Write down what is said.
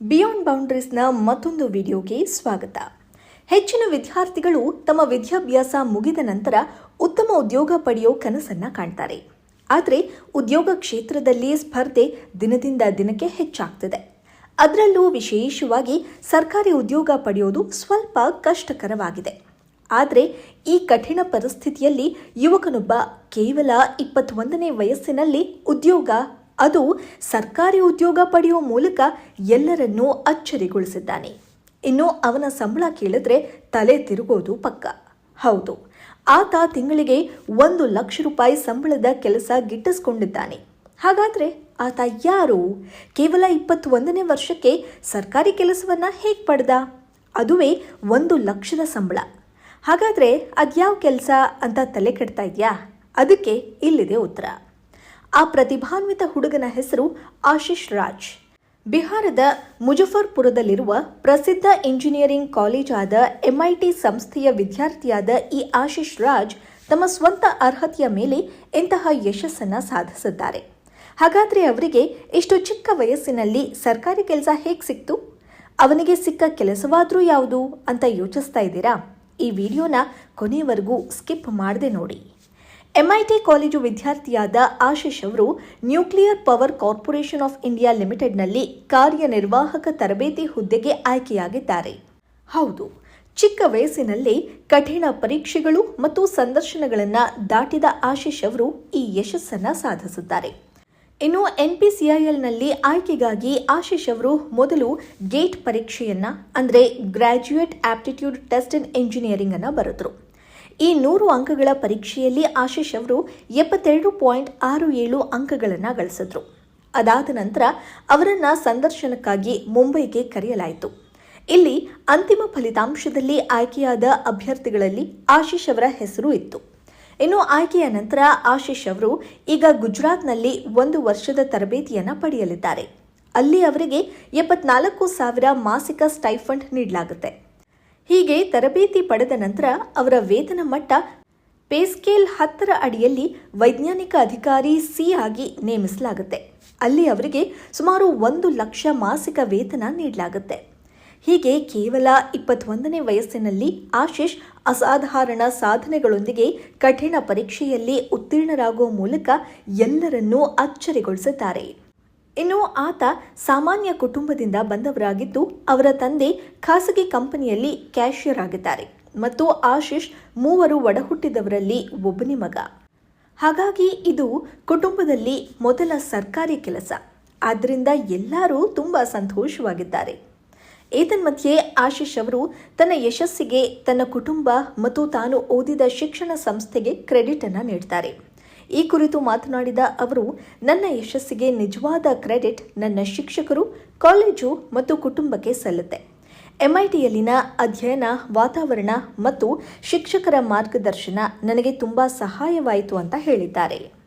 Beyond ಬೌಂಡ್ರೀಸ್ನ ಮತ್ತೊಂದು ವಿಡಿಯೋಗೆ ಸ್ವಾಗತ. ಹೆಚ್ಚಿನ ವಿದ್ಯಾರ್ಥಿಗಳು ತಮ್ಮ ವಿದ್ಯಾಭ್ಯಾಸ ಮುಗಿದ ನಂತರ ಉತ್ತಮ ಉದ್ಯೋಗ ಪಡೆಯೋ ಕನಸನ್ನ ಕಾಣ್ತಾರೆ. ಆದರೆ ಉದ್ಯೋಗ ಕ್ಷೇತ್ರದಲ್ಲಿ ಸ್ಪರ್ಧೆ ದಿನದಿಂದ ದಿನಕ್ಕೆ ಹೆಚ್ಚಾಗ್ತಿದೆ. ಅದರಲ್ಲೂ ವಿಶೇಷವಾಗಿ ಸರ್ಕಾರಿ ಉದ್ಯೋಗ ಪಡೆಯೋದು ಸ್ವಲ್ಪ ಕಷ್ಟಕರವಾಗಿದೆ. ಆದರೆ ಈ ಕಠಿಣ ಪರಿಸ್ಥಿತಿಯಲ್ಲಿ ಯುವಕನೊಬ್ಬ ಕೇವಲ ಇಪ್ಪತ್ತೊಂದನೇ ವಯಸ್ಸಿನಲ್ಲಿ ಉದ್ಯೋಗ ಅದು ಸರ್ಕಾರಿ ಉದ್ಯೋಗ ಪಡೆಯುವ ಮೂಲಕ ಎಲ್ಲರನ್ನೂ ಅಚ್ಚರಿಗೊಳಿಸಿದ್ದಾನೆ. ಇನ್ನು ಅವನ ಸಂಬಳ ಕೇಳಿದ್ರೆ ತಲೆ ತಿರುಗೋದು ಪಕ್ಕ. ಹೌದು, ಆತ ತಿಂಗಳಿಗೆ ಒಂದು ಲಕ್ಷ ರೂಪಾಯಿ ಸಂಬಳದ ಕೆಲಸ ಗಿಟ್ಟಿಸ್ಕೊಂಡಿದ್ದಾನೆ. ಹಾಗಾದ್ರೆ ಆತ ಯಾರು? ಕೇವಲ ಇಪ್ಪತ್ತೊಂದನೇ ವರ್ಷಕ್ಕೆ ಸರ್ಕಾರಿ ಕೆಲಸವನ್ನ ಹೇಗೆ ಪಡೆದ? ಅದುವೇ ಒಂದು ಲಕ್ಷದ ಸಂಬಳ. ಹಾಗಾದ್ರೆ ಅದ್ಯಾವ ಕೆಲಸ ಅಂತ ತಲೆ ಕೆಡ್ತಾ ಇದೆಯಾ? ಅದಕ್ಕೆ ಇಲ್ಲಿದೆ ಉತ್ತರ. ಆ ಪ್ರತಿಭಾನ್ವಿತ ಹುಡುಗನ ಹೆಸರು ಆಶಿಶ್ ರಾಜ್. ಬಿಹಾರದ ಮುಜಫರ್ಪುರದಲ್ಲಿರುವ ಪ್ರಸಿದ್ಧ ಇಂಜಿನಿಯರಿಂಗ್ ಕಾಲೇಜಾದ ಎಂಐಟಿ ಸಂಸ್ಥೆಯ ವಿದ್ಯಾರ್ಥಿಯಾದ ಈ ಆಶಿಷ್ ರಾಜ್ ತಮ್ಮ ಸ್ವಂತ ಅರ್ಹತೆಯ ಮೇಲೆ ಇಂತಹ ಯಶಸ್ಸನ್ನು ಸಾಧಿಸಿದ್ದಾರೆ. ಹಾಗಾದರೆ ಅವರಿಗೆ ಇಷ್ಟು ಚಿಕ್ಕ ವಯಸ್ಸಿನಲ್ಲಿ ಸರ್ಕಾರಿ ಕೆಲಸ ಹೇಗೆ ಸಿಕ್ತು? ಅವನಿಗೆ ಸಿಕ್ಕ ಕೆಲಸವಾದರೂ ಯಾವುದು ಅಂತ ಯೋಚಿಸ್ತಾ ಇದ್ದೀರಾ? ಈ ವಿಡಿಯೋನ ಕೊನೆಯವರೆಗೂ ಸ್ಕಿಪ್ ಮಾಡದೆ ನೋಡಿ. ಎಂಐಟಿ ಕಾಲೇಜು ವಿದ್ಯಾರ್ಥಿಯಾದ ಆಶಿಶ್ ಅವರು nuclear power corporation of India ಲಿಮಿಟೆಡ್ನಲ್ಲಿ ಕಾರ್ಯನಿರ್ವಾಹಕ ತರಬೇತಿ ಹುದ್ದೆಗೆ ಆಯ್ಕೆಯಾಗಿದ್ದಾರೆ. ಹೌದು, ಚಿಕ್ಕ ವಯಸ್ಸಿನಲ್ಲಿ ಕಠಿಣ ಪರೀಕ್ಷೆಗಳು ಮತ್ತು ಸಂದರ್ಶನಗಳನ್ನು ದಾಟಿದ ಆಶಿಶ್ ಅವರು ಈ ಯಶಸ್ಸನ್ನು ಸಾಧಿಸುತ್ತಾರೆ ಇನ್ನು ಎನ್ಪಿಸಿಐಎಲ್ನಲ್ಲಿ ಆಯ್ಕೆಗಾಗಿ ಆಶಿಶ್ ಅವರು ಮೊದಲು ಗೇಟ್ ಪರೀಕ್ಷೆಯನ್ನು, ಅಂದರೆ graduate aptitude test in engineering ಅನ್ನು ಬರೆದ್ರು. ಈ ನೂರು ಅಂಕಗಳ ಪರೀಕ್ಷೆಯಲ್ಲಿ ಆಶಿಶ್ ಅವರು ಎಪ್ಪತ್ತೆರಡು ಪಾಯಿಂಟ್ ಆರು ಏಳು ಅಂಕಗಳನ್ನು ಗಳಿಸಿದ್ರು. ಅದಾದ ನಂತರ ಅವರನ್ನು ಸಂದರ್ಶನಕ್ಕಾಗಿ ಮುಂಬೈಗೆ ಕರೆಯಲಾಯಿತು. ಇಲ್ಲಿ ಅಂತಿಮ ಫಲಿತಾಂಶದಲ್ಲಿ ಆಯ್ಕೆಯಾದ ಅಭ್ಯರ್ಥಿಗಳಲ್ಲಿ ಆಶಿಶ್ ಅವರ ಹೆಸರು ಇತ್ತು. ಇನ್ನು ಆಯ್ಕೆಯ ನಂತರ ಆಶಿಶ್ ಅವರು ಈಗ ಗುಜರಾತ್ನಲ್ಲಿ ಒಂದು ವರ್ಷದ ತರಬೇತಿಯನ್ನು ಪಡೆಯಲಿದ್ದಾರೆ. ಅಲ್ಲಿ ಅವರಿಗೆ ಎಪ್ಪತ್ನಾಲ್ಕು ಸಾವಿರ ಮಾಸಿಕ ಸ್ಟೈಫಂಡ್ ನೀಡಲಾಗುತ್ತೆ. ಹೀಗೆ ತರಬೇತಿ ಪಡೆದ ನಂತರ ಅವರ ವೇತನ ಮಟ್ಟ ಪೇಸ್ಕೇಲ್ ಹತ್ತರ ಅಡಿಯಲ್ಲಿ ವೈಜ್ಞಾನಿಕ ಅಧಿಕಾರಿ ಸಿ ಆಗಿ ನೇಮಿಸಲಾಗುತ್ತೆ. ಅಲ್ಲಿ ಅವರಿಗೆ ಸುಮಾರು ಒಂದು ಲಕ್ಷ ಮಾಸಿಕ ವೇತನ ನೀಡಲಾಗುತ್ತೆ. ಹೀಗೆ ಕೇವಲ ಇಪ್ಪತ್ತೊಂದನೇ ವಯಸ್ಸಿನಲ್ಲಿ ಆಶಿಷ್ ಅಸಾಧಾರಣ ಸಾಧನೆಗಳೊಂದಿಗೆ ಕಠಿಣ ಪರೀಕ್ಷೆಯಲ್ಲಿ ಉತ್ತೀರ್ಣರಾಗುವ ಮೂಲಕ ಎಲ್ಲರನ್ನೂ ಅಚ್ಚರಿಗೊಳಿಸುತ್ತಾರೆ ಇನ್ನು ಆತ ಸಾಮಾನ್ಯ ಕುಟುಂಬದಿಂದ ಬಂದವರಾಗಿದ್ದು, ಅವರ ತಂದೆ ಖಾಸಗಿ ಕಂಪನಿಯಲ್ಲಿ ಕ್ಯಾಶಿಯರ್ ಆಗಿದ್ದಾರೆ ಮತ್ತು ಆಶಿಶ್ ಮೂವರು ಒಡಹುಟ್ಟಿದವರಲ್ಲಿ ಒಬ್ಬನೇ ಮಗ. ಹಾಗಾಗಿ ಇದು ಕುಟುಂಬದಲ್ಲಿ ಮೊದಲ ಸರ್ಕಾರಿ ಕೆಲಸ. ಆದ್ದರಿಂದ ಎಲ್ಲರೂ ತುಂಬ ಸಂತೋಷವಾಗಿದ್ದಾರೆ. ಏತನ್ಮಧ್ಯೆ ಆಶಿಶ್ ಅವರು ತನ್ನ ಯಶಸ್ಸಿಗೆ ತನ್ನ ಕುಟುಂಬ ಮತ್ತು ತಾನು ಓದಿದ ಶಿಕ್ಷಣ ಸಂಸ್ಥೆಗೆ ಕ್ರೆಡಿಟ್ ಅನ್ನು ನೀಡ್ತಾರೆ. ಈ ಕುರಿತು ಮಾತನಾಡಿದ ಅವರು, ನನ್ನ ಯಶಸ್ಸಿಗೆ ನಿಜವಾದ ಕ್ರೆಡಿಟ್ ನನ್ನ ಶಿಕ್ಷಕರು, ಕಾಲೇಜು ಮತ್ತು ಕುಟುಂಬಕ್ಕೆ ಸಲ್ಲುತ್ತೆ. ಎಂಐಟಿಯಲ್ಲಿನ ಅಧ್ಯಯನ, ವಾತಾವರಣ ಮತ್ತು ಶಿಕ್ಷಕರ ಮಾರ್ಗದರ್ಶನ ನನಗೆ ತುಂಬಾ ಸಹಾಯವಾಯಿತು ಅಂತ ಹೇಳಿದ್ದಾರೆ.